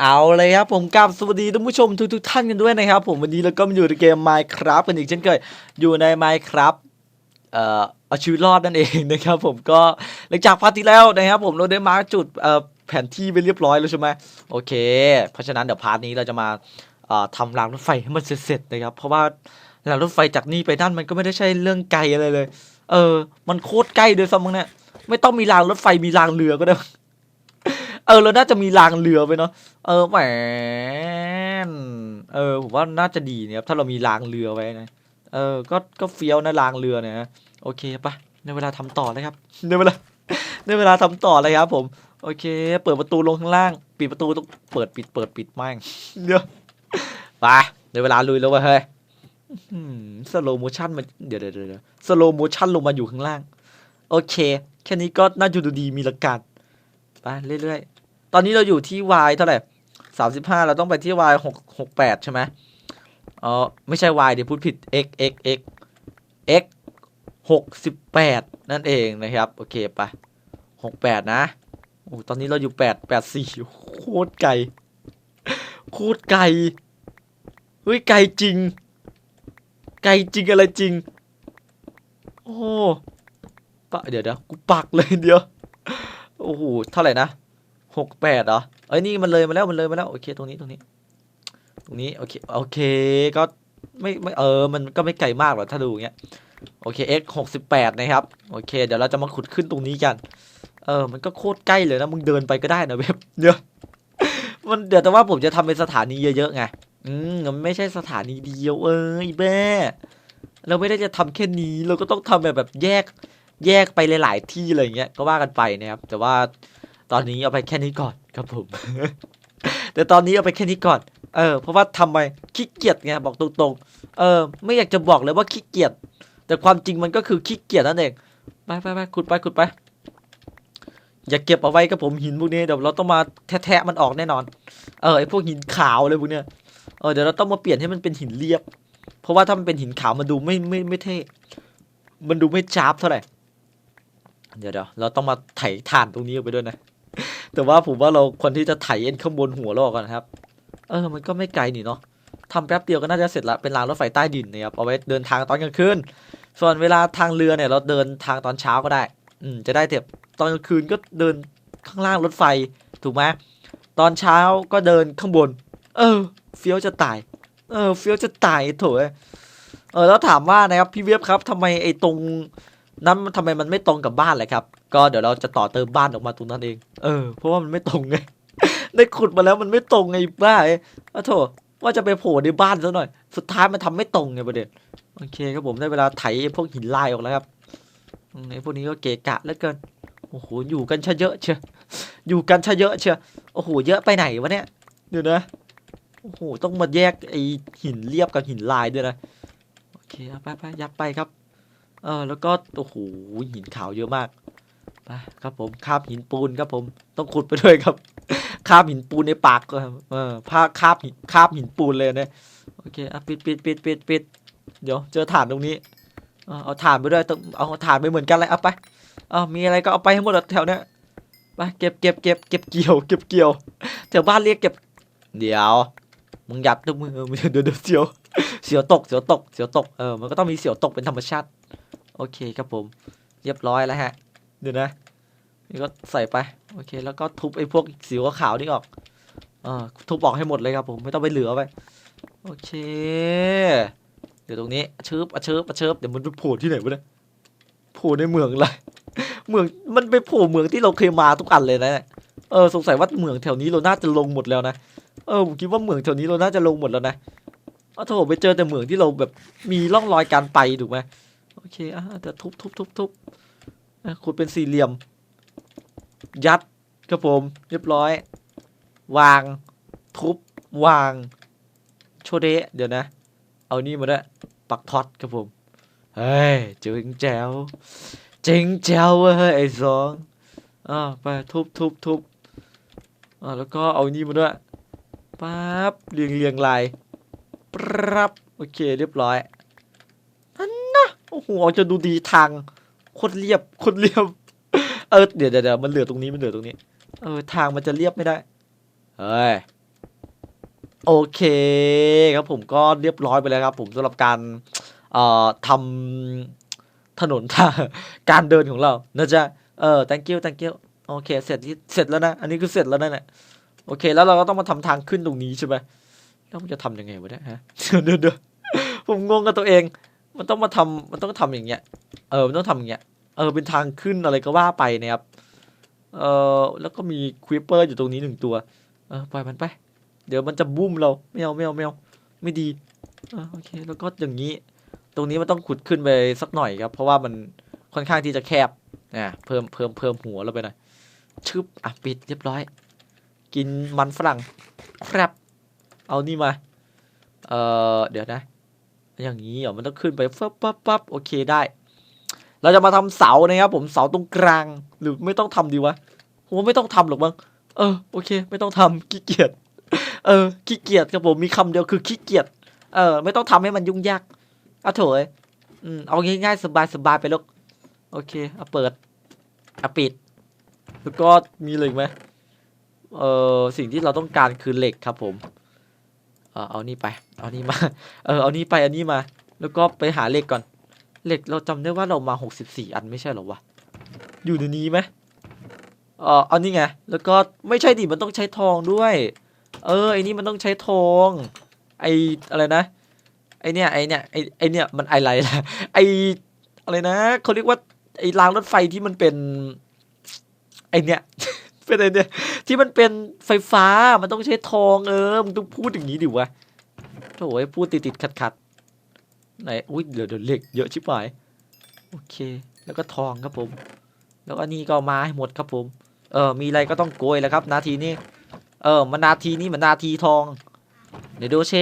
เอาเลยครับผมกราบสวัสดีท่านผู้ชมทุกทท่านกันด้วยนะครับ ผมวันนี้เราก็มาอยู่ในเกม Minecraft กันอีกเช่นเคยอยู่ใน Minecraft เอ่อเอาชีวิตรอดนั่นเองนะครับ ผมก็หลังจากพาร์ทที่แล้วนะครับ ผมเราได้มาจุดเอ่อแผนที่ไปเรียบร้อยแล้วใช่ไหมโอเค เพราะฉะนั้นเดี๋ยวพาร์ทนี้เราจะมาเอ่อทำรางรถไฟให้มันเสร็จๆนะครับเพราะว่ารางรถไฟจากนี่ไปนั่นมันก็ไม่ได้ใช่เรื่องไกลอะไรเลย เออ มันโคตรใกล้ด้วยซ้ำมั้งเนี่ยไม่ต้องมีรางรถไฟมีรางเรือก็ได้ ออเราน่าจะมีรางเรือไปเนาะเออแหมเออผมว่าน่าจะดีเนี่ยครับถ้าเรามีรางเรือไว้นะเออก็ก็เฟี้ยวนะรางเรือเนี่ยนะโอเคปะในเวลาทำต่อเลยครับในเวลาในเวลาทำต่อเลยครับ ผมโอเค เปิดประตูลงข้างล่าง ปิดประตูต้องเปิดปิดเปิดปิดแม่งเดี๋ยวไปในเวลาลุยแล้วเวะเฮ้ยสโลโมชั่นมันเดี๋ยวเดี๋ยวเดี๋ยวสโลโมชั่นลงมาอยู่ข้างล่าง โอเค แค่นี้ก็น่าจะดูดีมีหลักการไปเรื่อยๆ ตอนนี้เราอยู่ที่ y เท่าไหร่สามสิบห้าเราต้องไปที่ y หกหกแปดใช่ไหมอ๋อไม่ใช่ y เดี๋ยวพูดผิด x x x x หกสิบแปดนั่นเองนะครับ โอเคไปหกแปดนะโอ้ตอนนี้เราอยู่แปดแปดสี่โคตรไกลโคตรไกลเฮ้ยไกลจริง ไกลจริงอะไรจริง โอ้ปะเดี๋ยวเดี๋ยวกูปักเลยเดียว โอ้โห เท่าไหร่นะ หกแปดเหรอเอ้ยนี่มันเลยมาแล้วมันเลยมาแล้วโอเคตรงนี้ตรงนี้ ตรงนี้โอเคโอเคก็ไม่ไม่เออมันก็ไม่ไกลมากหรอกถ้าดูอย่างเงี้ยโอเค x หกสิบแปดนะครับโอเค เดี๋ยวเราจะมาขุดขึ้นตรงนี้กัน เออ มันก็โคตรใกล้เลยนะมึงเดินไปก็ได้นะเว็บเดี๋ยวมันเดี๋ยวแต่ว่าผมจะทำเป็นสถานีเยอะๆไงอืมมันไม่ใช่สถานีเดียวเอ้ยแม่เราไม่ได้จะทำแค่นี้เราก็ต้องทำแบบแบบแยกแยกไปหลาย ๆ ที่อะไรเงี้ยก็ว่ากันไปนะครับแต่ว่า ตอนนี้เอาไปแค่นี้ก่อนครับผม แต่ตอนนี้เอาไปแค่นี้ก่อน เออ เพราะว่าทำไมขี้เกียจไงบอกตรงๆ เออ ไม่อยากจะบอกเลยว่าขี้เกียจ แต่ความจริงมันก็คือขี้เกียจนั่นเอง ไปไปไปขุดไปขุดไป อย่าเก็บเอาไว้กับผมหินพวกนี้เดี๋ยวเราต้องมาแทะมันออกแน่นอน เออไอพวกหินขาวเลยพวกเนี้ย เออเดี๋ยวเราต้องมาเปลี่ยนให้มันเป็นหินเรียบ เพราะว่าถ้ามันเป็นหินขาวมันดูไม่ไม่ไม่เท่ มันดูไม่จ้าบเท่าไหร่ เดี๋ยวเดี๋ยวเราต้องมาไถถ่านตรงนี้ออกไปด้วยนะ แต่ว่าผมว่าเราควรที่จะไถเอ็นข้างบนหัวรอกก่อนครับ เออ มันก็ไม่ไกลนี่เนาะทำแป๊บเดียวก็น่าจะเสร็จละ เป็นรางรถไฟใต้ดินนะครับ เอาไว้เดินทางตอนกลางคืน ส่วนเวลาทางเรือเนี่ย เราเดินทางตอนเช้าก็ได้ อืม จะได้เถอะตอนกลางคืนก็เดินข้างล่างรถไฟ ถูกไหมตอนเช้าก็เดินข้างบน เออ เฟี้ยวจะตาย เออ เฟี้ยวจะตายโถเอ้ยเออแล้วถามว่านะครับพี่เว็บครับทำไมไอ้ตรง นั้นทำไมมันไม่ตรงกับบ้านเลยครับ ก็เดี๋ยวเราจะต่อเติมบ้านออกมาตรงนั้นเอง เออ เพราะว่ามันไม่ตรงไง ได้ขุดมาแล้วมันไม่ตรงไงบ้าเอ้ยอ้าวโถว่าจะไปโผล่ในบ้านซะหน่อย สุดท้ายมันทำไม่ตรงไงประเด็น โอเคครับผมได้เวลาไถพวกหินลายออกแล้วครับไอ้พวกนี้ก็เกะกะเหลือเกิน โอ้โห อยู่กันชะเยอะเชียวอยู่กันชะเยอะเชียวโอ้โห เยอะไปไหนวะเนี่ย เดี๋ยวนะ โอ้โห ต้องมาแยกไอ้หินเรียบกับหินลายด้วยนะ โอเคเอาไปไปยัดไปครับ เออแล้วก็โอ้โหหินขาวเยอะมากไปครับผมคาบหินปูนครับผมต้องขุดไปด้วยครับ คาบหินปูนในปากก็ครับเออผ้าคาบหินคาบหินปูนเลยนะโอเคอะปิดปิดปิดปิดปิดเดี๋ยวเจอถ่านตรงนี้เอาเอานไปด้วยต้องเอาถ่านไปเหมือนกันเลยเอาไปเอามีอะไรก็เอาไปให้หมดแถวเนี้ยไปเก็บเก็บเก็บเก็บเกี่ยวเก็บเกี่ยวแถวบ้านเรียกเก็บ เดี๋ยวมึงหยับทุกมือเดี๋ยวเดี๋ยวเสียวเสียวตกเสียวตกเสียวตกเออมันก็ต้องมีเสียวตกเป็นธรรมชาติ อเคครับผม เรียบร้อยแล้วฮะเดี๋ยวนะนี่ก็ใส่ไป โอเค แล้วก็ทุบไอ้พวกสีขาวนี่ออกเออทุบออกให้หมดเลยครับผมไม่ต้องไปเหลือไปโอเค เดี๋ยวตรงนี้เชิบอะเชิบอะเชิบเดี๋ยวมันไปโผล่ที่ไหนวะเนี่ยโผล่ในเมืองอะไรเมืองมันไปโผล่เมืองที่เราเคยมาทุกอันเลยนะเออสงสัยว่าเมืองแถวนี้เราน่าจะลงหมดแล้วนะเออผมคิดว่าเมืองแถวนี้เราน่าจะลงหมดแล้วนะเอาโถไปเจอแต่เหมืองที่เราแบบมีร่องรอยการไปถูกไหม โอเคอะแต่ทุบทุบทุบทุบขุดเป็นสี่เหลี่ยม ยัดครับผมเรียบร้อย วาง ทุบ วาง โชเดะเดี๋ยวนะ เอานี่มาด้วยปักท็อตครับผม เฮ้ยเจ๋งแจ๋วเจ๋งแจ๋วเว้ยไอ้สองอ่าไปทุบทุบทุบอ่าแล้วก็เอานี่มาด้วยปั๊บเรียงเรียงลายปรับโอเคเรียบร้อย โอ้โหจะดูดีทางโคตรเรียบโคตรเรียบ เออเดี๋ยวเดี๋ยวมันเหลือตรงนี้มันเหลือตรงนี้ เออทางมันจะเรียบไม่ได้ เฮ้ยโอเคครับผมก็เรียบร้อยไปแล้วครับ ผมสำหรับการเอ่อทำถนนทางการเดินของเรานะจ๊ะเออ thank you thank you โอเค เสร็จที่เสร็จแล้วนะ อันนี้คือเสร็จแล้วนะเนี่ยโอเค แล้วเราก็ต้องมาทำทางขึ้นตรงนี้ใช่ไหมแล้วมันจะทำยังไงวะเนี่ยฮะเดี๋ยวเดี๋ยวผมงงกับตัวเอง มันต้องมาทำมันต้องทำอย่างเงี้ย เออ มันต้องทำอย่างเงี้ย เออ เป็นทางขึ้นอะไรก็ว่าไปนะครับ เออแล้วก็มีควิปเปอร์อยู่ตรงนี้หนึ่งตัว เออ ปล่อยมันไป เดี๋ยวมันจะบุ้มเรา ไม่เอาไม่เอาไม่เอาไม่ดีอโอเค แล้วก็อย่างนี้ ตรงนี้มันต้องขุดขึ้นไปสักหน่อยครับ เพราะว่ามันค่อนข้างที่จะแคบนะเพิ่มเพิ่มเพิ่มหัวเราไปหน่อย ชึบ อะ ปิดเรียบร้อย กินมันฝรั่ง ครับ เอานี่มา เออเดี๋ยวนะ อย่างนี้เหรอมันต้องขึ้นไปปั๊บปั๊บปั๊บโอเคได้ เราจะมาทำเสานะครับผมเสาตรงกลางหรือไม่ต้องทำดีวะผมว่าไม่ต้องทำหรอกมั้งเออโอเค ไม่ต้องทำขี้เกียจเออขี้เกียจครับผมมีคำเดียวคือขี้เกียจเออ ไม่ต้องทำให้มันยุ่งยากเอาโถยอืมเอาง่ายๆสบายๆไปลูกโอเคเอาเปิดเอาปิด แล้วก็มีอะไรอีกไหมเออสิ่งที่เราต้องการคือเหล็กครับผม เออเอานี่ไป เอานี่มา เออ เอานี่ไป อันนี้มา แล้วก็ไปหาเหล็กก่อน เหล็กเราจำได้ว่าเรามาหกสิบสี่อันไม่ใช่หรอวะ อยู่ในนี้ไหมเออเอานี่ไง แล้วก็ไม่ใช่ดิมันต้องใช้ทองด้วย เออ ไอ้นี่มันต้องใช้ทอง ไออะไรนะ ไอเนี่ย ไอเนี่ย ไอไอเนี่ย มันไออะไรล่ะ ไออะไรนะ เขาเรียกว่าไอรางรถไฟที่มันเป็น ไอเนี่ย เป็นไอเนี่ย ที่มันเป็นไฟฟ้ามันต้องใช้ทองเออมึงต้องพูดอย่างนี้ดิวะโถ่ไอ้พูดติดติดขัดขัดๆไหนอุ้ยเดี๋ยวเดี๋ยวเหล็กเยอะชิบหายโอเค แล้วก็ทองครับผม แล้วอันนี้ก็มาให้หมดครับผม เออมีอะไรก็ต้องโกยแล้วครับ นาทีนี้ เออมันาทีนี้มือนนาทีทอง เดี๋ยวดูเช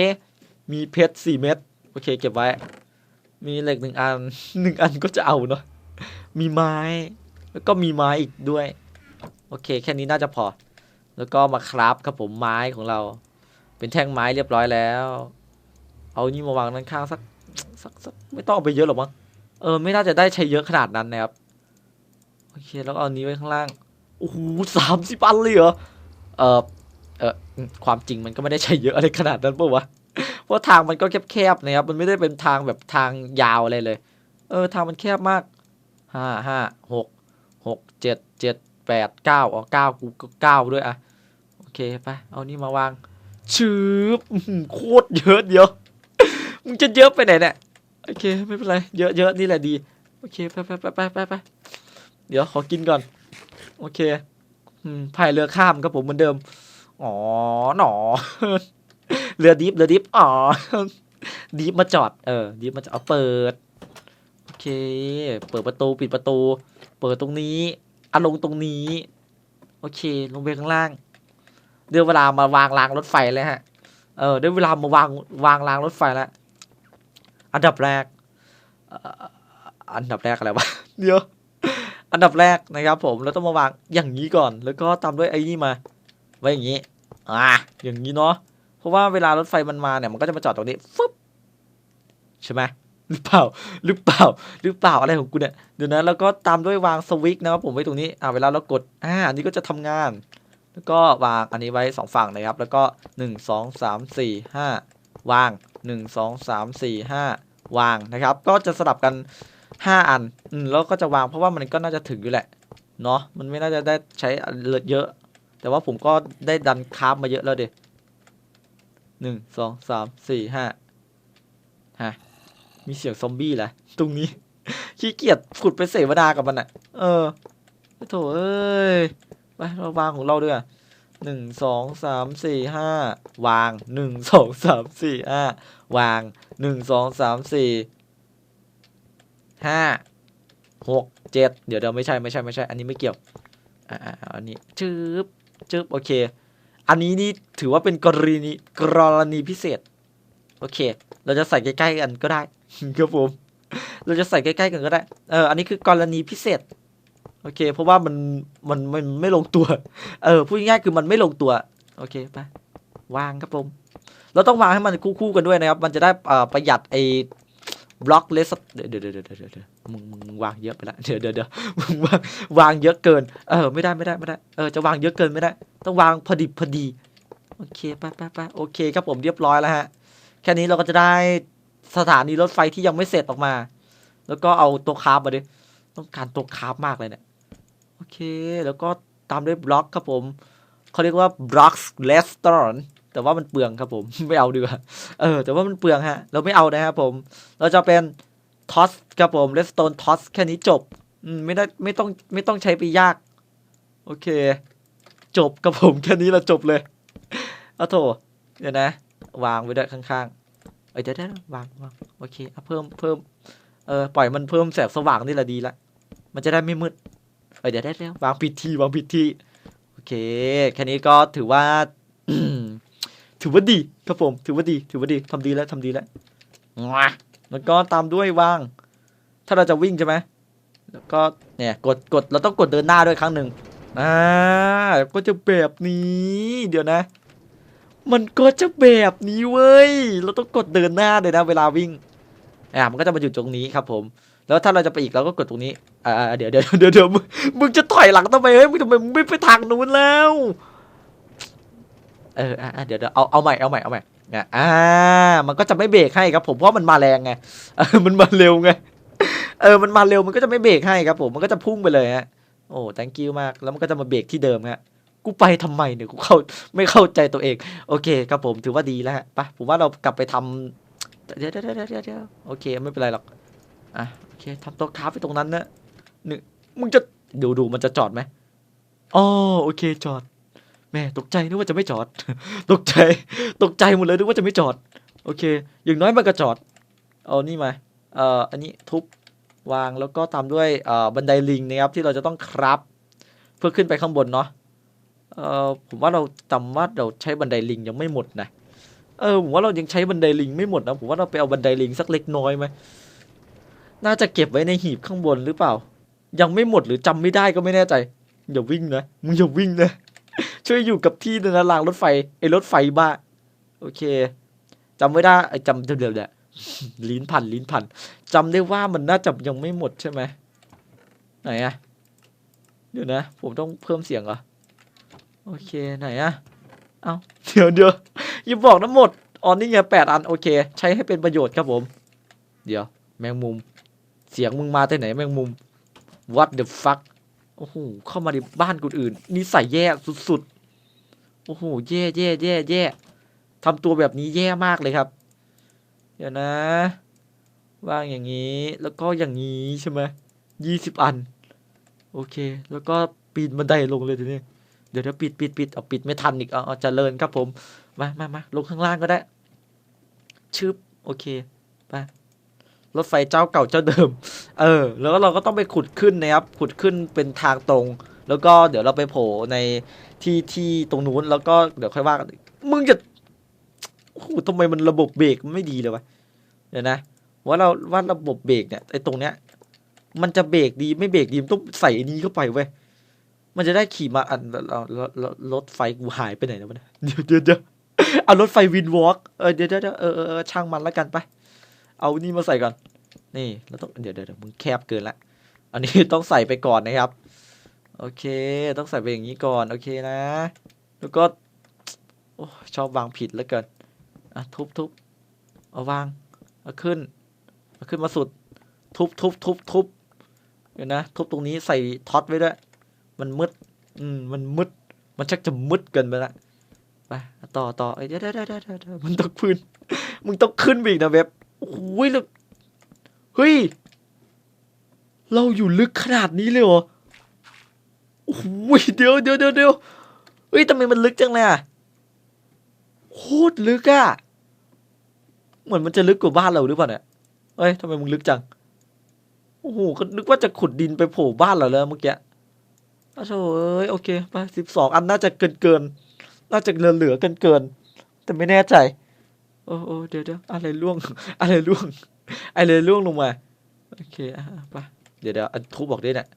มีเพชรสี่เม็ดโอเค เก็บไว้ มีเหล็กหนึ่งอันหนึ่งอันก็จะเอาเนาะมีไม้ แล้วก็มีไม้อีกด้วย โอเค แค่นี้น่าจะพอ แล้วก็มาคราฟครับผมไม้ของเรา เป็นแท่งไม้เรียบร้อยแล้ว เอานี่มาวางด้านข้างสักสักสักไม่ต้องเอาไปเยอะหรอกมั้งเออไม่น่าจะได้ใช้เยอะขนาดนั้นนะครับโอเคแล้วเอานี้ไว้ข้างล่างโอ้โหสามสิบอันเลยเหรอเออเออความจริงมันก็ไม่ได้ใช้เยอะอะไรขนาดนั้นปะวะเพราะทางมันก็แคบๆนะครับมันไม่ได้เป็นทางแบบทางยาวอะไรเลย เออทางมันแคบมากห้าห้าหกหกเจ็ดเจ็ด แปดเก้าอ๋อเก้ากูก็เก้าด้วยอะโอเคไปเอานี่มาวางชื้อโคตรเยอะเดียวมึงจะเยอะไปไหนเนี่ยโอเคไม่เป็นไรเยอะเยอะนี่แหละดีโอเคไปไปไปไปไปไปเดี๋ยวขอกินก่อน โอเคพายเรือข้ามครับผมเหมือนเดิมอ๋อหนอเรือดิฟเรือดิฟอ๋อดิฟมาจอด เออดิฟมาจอดเอาเปิด โอเค เปิดประตูปิดประตู เปิดตรงนี้ อะลงตรงนี้ โอเค ลงไปข้างล่างเดี๋ยวเวลามาวางรางรถไฟแล้วฮะ เออได้เวลามาวางวางรางรถไฟแล้ว อันดับแรก อันดับแรกอะไรวะ เดี๋ยว อันดับแรกนะครับ ผมเราต้องมาวางอย่างนี้ก่อน แล้วก็ตามด้วยไอ้นี่มา ไว้อย่างนี้ อ่า อย่างนี้เนาะ เพราะว่าเวลารถไฟมันมาเนี่ย มันก็จะมาจอดตรงนี้ฟึบใช่ไหม หรือเปล่า หรือเปล่า หรือเปล่าอะไรของกูเนี่ย เดี๋ยวนะแล้วก็ตามด้วยวางสวิตช์นะครับผมไว้ตรงนี้ อ่าเวลาเรากด อ่า อันนี้ก็จะทำงาน แล้วก็วางอันนี้ไว้สองฝั่งนะครับ แล้วก็หนึ่งสองสามสี่ห้าวางหนึ่งสองสามสี่ห้าวางนะครับ ก็จะสลับกันห้าอัน อืม แล้วก็จะวางเพราะว่ามันก็น่าจะถึงอยู่แหละ เนาะมันไม่น่าจะได้ใช้เยอะ แต่ว่าผมก็ได้ดันคราฟมาเยอะแล้วเดหนึ่งสองสามสี่ห้าฮะ มีเสียงซอมบี้แหละตรงนี้ ขี้เกียจขุดไปเสวนากับมันอะ เออโถเอ้ย ไปเราวางของเราด้วยหนึ่งสองสามสี่ห้าวางหนึ่งสองสามสี่ห้าวางหนึ่งสองสามสี่ห้าหกเจ็ดเดี๋ยวเดี๋ยวไม่ใช่ไม่ใช่ไม่ใช่ อันนี้ไม่เกี่ยว อ่าอ่าอันนี้จึ๊บจึ๊บโอเค อันนี้นี่ถือว่าเป็นกรณีกรณีพิเศษ โอเค เราจะใส่ใกล้ๆกันก็ได้ ครับผมเราจะใส่ใกล้ๆกันก็ได้เอออันนี้คือกรณีพิเศษ โอเค เพราะว่ามันมันมันไม่ลงตัว เออพูดง่ายๆคือมันไม่ลงตัว โอเคไปวางครับผมเราต้องวางให้มันคู่ๆกันด้วยนะครับ มันจะได้อ่อประหยัดไอ้บล็อกเลสเดี๋ยวเดี๋ยวเดี๋ยวเดี๋ยวเดี๋ยวมึงมึงวางเยอะไปละเดี๋ยวเดี๋ยวเดี๋ยวมึงวางวางเยอะเกิน เออไม่ได้ไม่ได้ไม่ได้ เออจะวางเยอะเกินไม่ได้ ต้องวางพอดีพอดี โอเคไปไปไปโอเคครับผมเรียบร้อยแล้วฮะ แค่นี้เราก็จะได้ สถานีรถไฟที่ยังไม่เสร็จออกมา แล้วก็เอาตัวคาร์บมาดิต้องการตัวคาร์บมากเลยเนี่ยโอเค แล้วก็ตามด้วยบล็อกครับผมเขาเรียกว่าบล็อกเลสตอรแต่ว่ามันเปลืองครับผม ไม่เอาดีกว่าเออ แต่ว่ามันเปลืองฮะ เราไม่เอานะครับผม เราจะเป็นทอสครับผมเลสโตนทอสแค่นี้จบอืมไม่ได้ไม่ต้องไม่ต้องใช้ไปยาก โอเค จบกับผมแค่นี้เราจบเลยเอาโถเดี๋ยวนะ วางไว้ด้วยข้างๆ เอ้ยเดี๋ยวเดี๋ยววางวางโอเคเอาเพิ่มเพิ่มเออปล่อยมันเพิ่มแสงสว่างนี่แหละดีละมันจะได้ไม่มืดเอ้ยเดี๋ยวได้แล้ววางผิดที่วางผิดที่โอเคแค่นี้ก็ถือว่าถือว่าดีครับผมถือว่าดี ถือว่าดีทำดีแล้วทำดีแล้วงะแล้วก็ตามด้วยวาง ถ้าเราจะวิ่งใช่ไหมแล้วก็เนี่ยกดกดเราต้องกดเดินหน้าด้วยครั้งหนึ่งอ่าก็จะแบบนี้ เดี๋ยวนะ มันก็จะแบบนี้เว้ย เราต้องกดเดินหน้าเลยนะเวลาวิ่ง อ่า มันก็จะมาอยู่ตรงนี้ครับผม แล้วถ้าเราจะไปอีกเราก็กดตรงนี้ อ่า เดี๋ยวเดี๋ยวเดี๋ยวเดี๋ยวมึงจะถอยหลังทำไมเฮ้ย มึงทำไมมึงไม่ไปทางนู้นแล้ว เออ อ่าเดี๋ยวเดี๋ยวเอาเอาใหม่เอาใหม่เอาใหม่เนี่ยอ่า มันก็จะไม่เบรกให้ครับผม เพราะมันมาแรงไง เออ มันมาเร็วไง เออ มันมาเร็วมันก็จะไม่เบรกให้ครับผม มันก็จะพุ่งไปเลยฮะ โอ้ thank you มาก แล้วมันก็จะมาเบรกที่เดิมฮะ กูไปทำไมเนี่ยกูเข้าไม่เข้าใจตัวเอง โอเคครับผมถือว่าดีแล้วฮะไปผมว่าเรากลับไปทำเดี๋ยวเดี๋ยวเดี๋ยวเดี๋ยวเดี๋ยวโอเค ไม่เป็นไรหรอกอะโอเคทำโต๊ะคราฟไว้ตรงนั้นนะหนึ่งมึงจะดูดูมันจะจอดไหมอ๋อโอเคจอด แม่ตกใจนึกว่าจะไม่จอด ตกใจ ตกใจหมดเลยนึกว่าจะไม่จอด โอเค อย่างน้อยมันก็จอด เอานี่มาเอ่ออันนี้ทุบวางแล้วก็ตามด้วยเอ่อบันไดลิงนะครับที่เราจะต้องครับ เพื่อขึ้นไปข้างบนเนาะ เออผมว่าเราจำว่าเราใช้บันไดลิงยังไม่หมดนะเออผมว่าเรายังใช้บันไดลิงไม่หมดนะผมว่าเราไปเอาบันไดลิงสักเล็กน้อยไหมน่าจะเก็บไว้ในหีบข้างบนหรือเปล่า ยังไม่หมดหรือจำไม่ได้ก็ไม่แน่ใจ อย่าวิ่งนะมึงอย่าวิ่งนะช่วยอยู่กับที่นะนรางรถไฟไอ้รถไฟบ้าโอเคจำไม่ได้ไอ้จำเดี๋ยวเนี่ยลิ้นพันลิ้นพันจำได้ว่ามันน่าจะยังไม่หมดใช่ไหมไหนอะเดี๋ยวนะ ผมต้องเพิ่มเสียงเหรอ โอเคไหนอะเอาเดี๋ยวเดี๋ยวอย่าบอกนะหมดอ๋อนนี่ไงแปดอันโอเค ใช้ให้เป็นประโยชน์ครับผม เดี๋ยว แมงมุม เสียงมึงมาแต่ไหนแมงมุม what the fuck โอ้โหเข้ามาในบ้านคนอื่นนิสัยแย่สุดๆโอ้โหแย่แย่แย่แย่ทำตัวแบบนี้แย่มากเลยครับ เดี๋ยวนะวางอย่างนี้แล้วก็อย่างนี้ใช่ไหมยี่สิบอัน โอเค แล้วก็ปีนบันไดลงเลยทีนี้ เดี๋ยวเดี๋ยวปิดปิดปิดเอาปิดไม่ทันอีกเอาเอาเจริญครับผมมามามาลงข้างล่างก็ได้ ชึบโอเคไปรถไฟเจ้าเก่าเจ้าเดิม เออ แล้วเราก็ต้องไปขุดขึ้นนะครับ ขุดขึ้นเป็นทางตรง แล้วก็เดี๋ยวเราไปโผล่ในที่ที่ตรงนู้น แล้วก็เดี๋ยวค่อยว่ากัน มึงจะโอ้โหทำไมมันระบบเบรกไม่ดีเลยวะ เดี๋ยวนะ ว่าเราว่าระบบเบรกเนี่ยไอ้ตรงเนี้ย มันจะเบรกดีไม่เบรกดีมันต้องใส่อันนี้เข้าไปเว้ย มันจะได้ขี่มาอันรรรรถไฟกูหายไปไหนแล้วะเนี่ยเดี๋ยวเดี๋ยวเดี๋ยวเอารถไฟวินวอล์กเออเดี๋ยวเดี๋ยวเออเออช่างมันแล้วกันไป เอานี่มาใส่ก่อน นี่แล้วต้องเดี๋ยวเดี๋ยวเดี๋ยวมึงแคบเกินละ อันนี้ต้องใส่ไปก่อนนะครับ โอเค ต้องใส่ไปอย่างนี้ก่อน โอเคนะ แล้วก็โอ้ชอบวางผิดแล้วเกินอะทุบทุบเอาวางเอาขึ้นเอาขึ้นมาสุด ทุบทุบทุบทุบเดี๋ยวนะ ทุบตรงนี้ใส่ท็อตไว้ด้วย มันมืด อืม มันมืด มันชักจะมืดเกินไปละไปต่อต่อเอ้ยเดี๋ยวเดี๋ยวเดี๋ยวเดี๋ยวเดี๋ยวมันต้องพื้น มึงต้องขึ้นไปอีกนะเว็บโอ้ยแล้วเฮ้ย เราอยู่ลึกขนาดนี้เลยเหรอโอ้โหเดี๋ยวเดี๋ยวเดี๋ยวเดี๋ยวเฮ้ยทำไมมันลึกจังเลยอะโคตรลึกอะเหมือนมันจะลึกกว่าบ้านเราหรือเปล่าเนี่ยเฮ้ยทำไมมึงลึกจัง โอ้โห ก็นึกว่าจะขุดดินไปโผล่บ้านเราแล้วเมื่อกี้ โถ่เอ้ยโอเคไปสิบสองอันน่าจะเกินเกินน่าจะเหลือเหลือเกินเกิน แต่ไม่แน่ใจ โอ้โอ้เดี๋ยวเดี๋ยวอะไรล่วง อะไรล่วง อะไรล่วงลงมา โอเคอะอะไปเดี๋ยวเดี๋ยวอันทุบบอกด้วยเนี่ย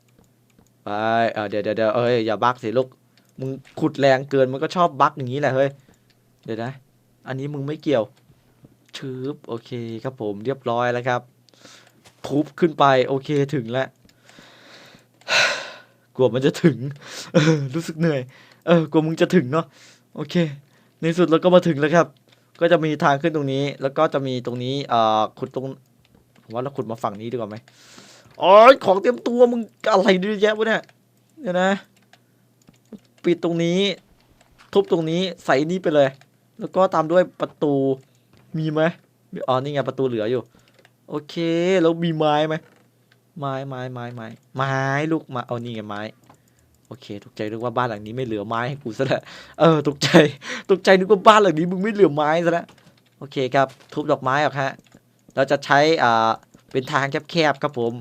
ไปเออเดี๋ยวเดี๋ยวเดี๋ยวเอ้ยอย่าบักสิลูกมึงขุดแรงเกินมันก็ชอบบักอย่างนี้แหละเฮ้ยเดี๋ยวนะ อันนี้มึงไม่เกี่ยวชืบโอเคครับผมเรียบร้อยแล้วครับทุบขึ้นไปโอเคถึงแล้ว กลัวมันจะถึงเออรู้สึกเหนื่อย เออกลัวมึงจะถึงเนาะโอเค ในสุดเราก็มาถึงแล้วครับ ก็จะมีทางขึ้นตรงนี้ แล้วก็จะมีตรงนี้เอ่อขุดตรงผมว่าเราขุดมาฝั่งนี้ดีกว่าไหมอ๋อของเตรียมตัวมึงอะไรเยอแยะวะเนี่ยเดี๋ยวนะ ปิดตรงนี้ ทุบตรงนี้ใส่นี่ไปเลย แล้วก็ตามด้วยประตูมีไหมอ๋อนี่ไงประตูเหลืออยู่ โอเค แล้วมีไม้ไหม ไม้ไม้ไม้ไม้ไม้ลูกมาเอานี่ไงไม้ โอเคตกใจนึกว่าบ้านหลังนี้ไม่เหลือไม้ให้กูซะแล้วเออตกใจตกใจนึกว่าบ้านหลังนี้มึงไม่เหลือไม้ซะแล้วโอเคครับ ทุบดอกไม้ออกฮะเราจะใช้อ่าเป็นทางแคบๆครับผม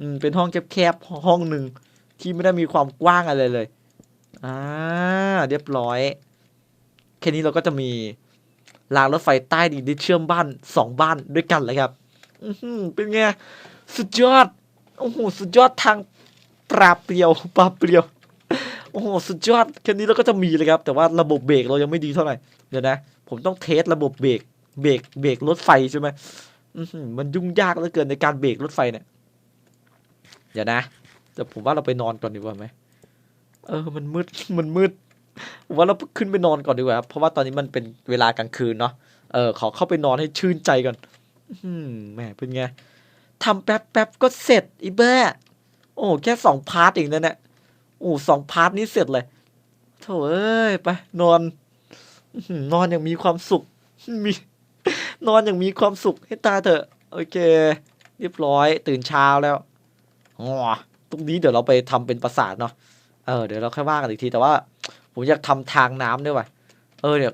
อืมเป็นห้องแคบๆห้องหนึ่งที่ไม่ได้มีความกว้างอะไรเลยอ่าเรียบร้อยแค่นี้เราก็จะมีรางรถไฟใต้ดินที่เชื่อมบ้านสองบ้านด้วยกันเลยครับอืเป็นไงสุดยอด โอ้โหสุดยอดทางปราบเปรียวปราบเปรียวโอ้โหสุดยอดแค่นี้เราก็จะมีเลยครับ แต่ว่าระบบเบรกเรายังไม่ดีเท่าไหร่เดี๋ยวนะ ผมต้องเทสระบบเบรกเบรกเบรกรถไฟใช่ไหมมันยุ่งยากเหลือเกินในการเบรกรถไฟเนี่ยเดี๋ยวนะแต่ผมว่าเราไปนอนก่อนดีกว่าไหมเออมันมืดมันมืดผมว่าเราขึ้นไปนอนก่อนดีกว่าครับเพราะว่าตอนนี้มันเป็นเวลากลางคืนเนาะเออขอเข้าไปนอนให้ชื่นใจก่อนอืแหมเป็นไง ทำแป๊บแป๊บก็เสร็จอีเบ้โอ้แค่สองพาร์ทเองนั่นแหละโอ้สองพาร์ทนี้เสร็จเลยโถเอ้ยไปนอนนอนอย่างมีความสุขมีนอนอย่างมีความสุขให้ตาเถอะ โอเค เรียบร้อย ตื่นเช้าแล้วอ๋อตรงนี้เดี๋ยวเราไปทำเป็นปราสาทเนาะเออเดี๋ยวเราค่อยว่ากันอีกทีแต่ว่า ผมอยากทำทางน้ำด้วยว่ะเออเนี่ย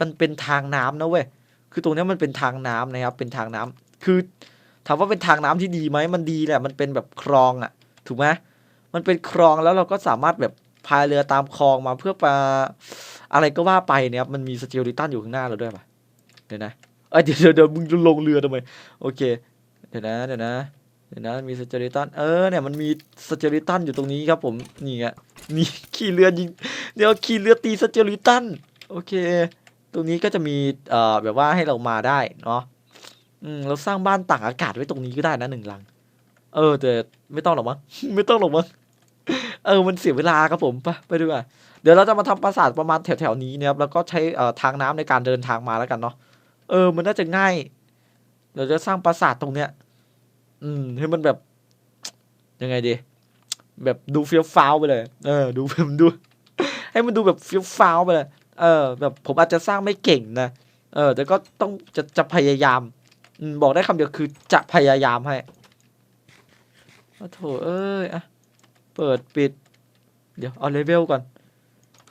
มันเป็นทางน้ำนะเว้ยคือตรงนี้มันเป็นทางน้ำนะครับ เป็นทางน้ำคือ ถามว่าเป็นทางน้ำที่ดีไหมมันดีแหละ มันเป็นแบบคลองอะ่ะ ถูกไหมมันเป็นคลองแล้วเราก็สามารถแบบพายเรือตามคลองมาเพื่อปาอะไรก็ว่าไปเนี่ยมันมีสเจลิตันอยู่ข้างหน้าเราด้วยป่ะเดี๋ยวนะเอ้ยเดี๋ยวเดี๋ยวเดี๋ยวมึงจะลงเรือทำไมโอเค เดี๋ยวนะเดี๋ยวนะเดี๋ยวนะมีสเจลิตันเออเนี่ยมันมีสเจลิตันอยู่ตรงนี้ครับผมนี่ไงนี่ขี่เรือยิงเดี๋ยวขี่เรือตีสเจลิตันโอเค ตรงนี้ก็จะมีเอ่อแบบว่าให้เรามาได้เนาะ อืมเราสร้างบ้านตากอากาศไว้ตรงนี้ก็ได้นะหนึ่งหลัง เออแต่ไม่ต้องหรอกมั้ง ไม่ต้องหรอกมั้ง เออ มันเสียเวลาครับผมไปไปดูอะเดี๋ยวเราจะมาทำปราสาทประมาณแถวๆนี้นะครับ แล้วก็ใช้เอ่อทางน้ำในการเดินทางมาแล้วกันเนาะ เออ มันน่าจะง่าย เดี๋ยวจะสร้างปราสาทตรงเนี้ย อืม ให้มันแบบ ยังไงดี แบบดูเฟี้ยวฟ้าวไปเลย เออ ดูแบบดู ให้มันดูแบบเฟี้ยวฟ้าวไปเลย เออ แบบผมอาจจะสร้างไม่เก่งนะ เออ แต่ก็ต้องจะจะพยายาม บอกได้คำเดียวคือจะพยายามให้โอ้โถเอ้ยอะเปิดปิด เดี๋ยว เอาเลเวลก่อน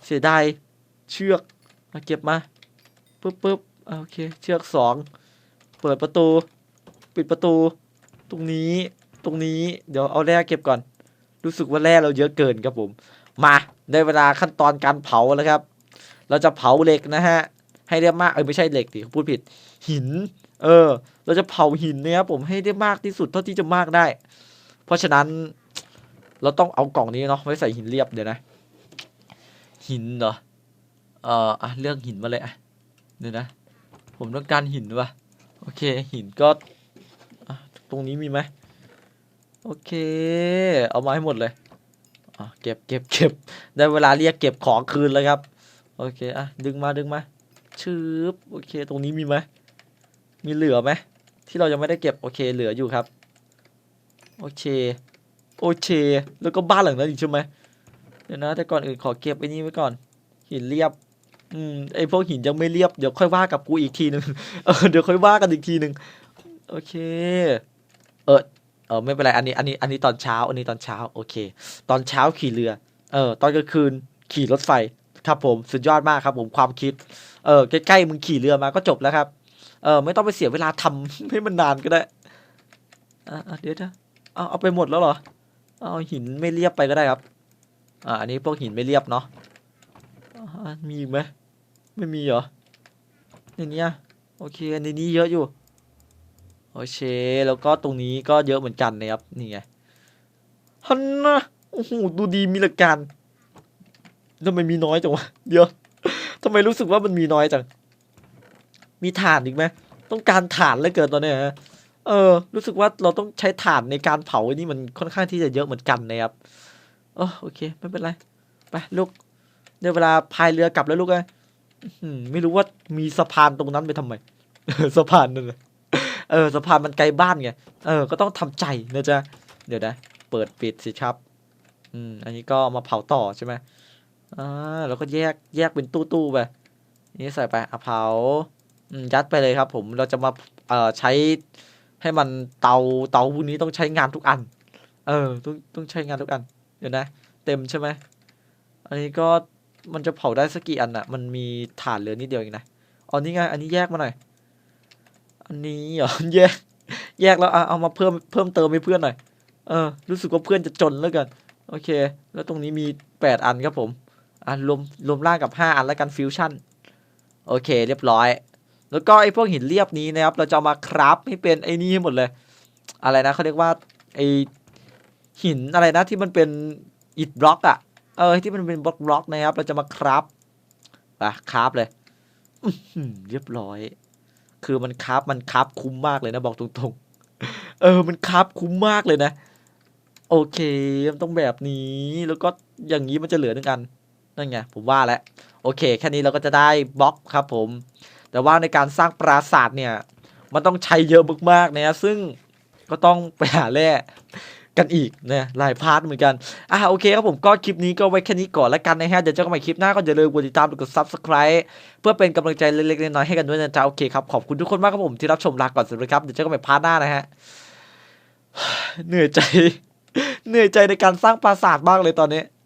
เสียดายเชือกมาเก็บมาปึ๊บปึ๊บอะโอเค เชือกสองเปิดประตู ปิดประตู ตรงนี้ตรงนี้เดี๋ยวเอาแร่เก็บก่อน รู้สึกว่าแร่เราเยอะเกินครับผม มาได้เวลาขั้นตอนการเผาแล้วครับ เราจะเผาเหล็กนะฮะ ให้ได้มากเออไม่ใช่เหล็กดิพูดผิด หิน เออ เราจะเผาหินเนี่ยครับผมให้ได้มากที่สุดเท่าที่จะมากได้ เพราะฉะนั้น เราต้องเอากล่องนี้เนาะไว้ใส่หินเรียบเดี๋ยวนะ หินเหรอเอ่ออะเลือกหินมาเลยอะเดี๋ยวนะ ผมต้องการหินว่ะโอเค หินก็ตรงนี้มีไหมโอเค เอามาให้หมดเลยอะเก็บเก็บเก็บได้เวลาเรียกเก็บของคืนแล้วครับ โอเค อะ ดึงมาดึงมา ชืบโอเค ตรงนี้มีไหมมีเหลือไหมที่เรายังไม่ได้เก็บโอเค เหลืออยู่ครับ โอเค โอเค แล้วก็บ้านหลังนั้นอีกใช่ไหมเดี๋ยวนะ แต่ก่อนอื่นขอเก็บไอ้นี่ไว้ก่อน หินเรียบ อืมไอพวกหินยังไม่เรียบเดี๋ยวค่อยว่ากับกูอีกทีหนึ่งเออเดี๋ยวค่อยว่ากันอีกทีหนึ่งโอเค เออเออไม่เป็นไรอันนี้อันนี้อันนี้ตอนเช้า อันนี้ตอนเช้า โอเค ตอนเช้าขี่เรือ เออ ตอนกลางคืนขี่รถไฟ ครับผมสุดยอดมากครับผมความคิด เออใกล้ๆมึงขี่เรือมาก็จบแล้วครับ เออไม่ต้องไปเสียเวลาทำให้มันนานก็ได้อะอะเดี๋ยวนะเอาเอาไปหมดแล้วเหรอ เอาหินไม่เรียบไปก็ได้ครับ อ่าอันนี้พวกหินไม่เรียบเนาะมีอีกไหมไม่มีเหรอในนี้โอเคในนี้เยอะอยู่โอเคแล้วก็ตรงนี้ก็เยอะเหมือนกันนะครับนี่ไงฮันนะโอ้โหดูดีมีหลักการ ทำไมมีน้อยจังวะ เดี๋ยวทำไมรู้สึกว่ามันมีน้อยจัง มีถ่านอีกไหมต้องการถ่านเหลยเกินตอนเนี้ยฮะเออ รู้สึกว่าเราต้องใช้ถ่านในการเผาอ้นี่มันค่อนข้างที่จะเยอะเหมือนกันนะครับเอโอเค ไม่เป็นไร ไปลูกได้เวลาพายเรือกลับแล้วลูกเอ้ยอืมไม่รู้ว่ามีสะพานตรงนั้นไปทำไมสะพานนั่นเออสะพานมันไกลบ้านไง เออ ก็ต้องทำใจนะจ๊ะ เดี๋ยวนะ เปิดปิดสิครับ อืม อันนี้ก็มาเผาต่อใช่ไหม อ่าแล้วก็แยกแยกเป็นตู้ตู้ๆไปนี่ใส่ไปอะเผายัดไปเลยครับ ผมเราจะมาเอ่อใช้ให้มันเตาเตาพวกนี้ต้องใช้งานทุกอัน เออต้องต้องใช้งานทุกอัน เดี๋ยวนะ เต็มใช่ไหมอันนี้ก็มันจะเผาได้สักกี่อันอะมันมีฐานเหลือนิดเดียวเองนะอ๋อนี่ไงอันนี้แยกมาหน่อย อันนี้เหรอแยก แยกแล้วเอามาเพิ่มเพิ่มเติมให้เพื่อนหน่อย เออ รู้สึกว่าเพื่อนจะจนแล้วกัน โอเค แล้วตรงนี้มีแปดอันครับผม อะรวมรวมร่างกับห้าอันแล้วกันฟิวชั่นโอเค เรียบร้อย แล้วก็ไอ้พวกหินเรียบนี้นะครับ เราจะามาคราฟให้เป็นไอ้นี่ให้หมดเลย อะไรนะเขาเรียกว่าไอ้หินอะไรนะที่มันเป็นอิฐบล็อกอะเออที่มันเป็นบล็อกบล็อกนะครับ เราจะมาคราฟอะคราฟเลยเรียบร้อย คือมันคราฟมันคราฟคุ้มมากเลยนะบอกตรงๆ เออ มันคราฟคุ้มมากเลยนะ โอเคมันต้องแบบนี้แล้วก็อย่างนี้มันจะเหลือหนึ่งอัน นั่นไงผมว่าแล้วโอเค แค่นี้เราก็จะได้บล็อกครับผม แต่ว่าในการสร้างปราสาทเนี่ย มันต้องใช้เยอะมากๆนะซึ่งก็ต้องไปหาแร่กันอีกนะหลายพาร์ทเหมือนกันอะโอเคครับผมก็คลิปนี้ก็ไว้แค่นี้ก่อนแล้วกันนะฮะเดี๋ยวเจอกันใหม่คลิปหน้าก็อย่าลืมกดติดตามกด subscribe เพื่อเป็นกำลังใจเล็กๆน้อยๆให้กันด้วยนะจ๊ะโอเคครับขอบคุณทุกคนมากครับผมที่รับชมลาก่อนสวัสดีครับเดี๋ยวเจอกันใหม่พาร์ทหน้านะฮะเหนื่อยใจ เหนื่อยใจในการสร้างปราสาทมากเลยตอนนี้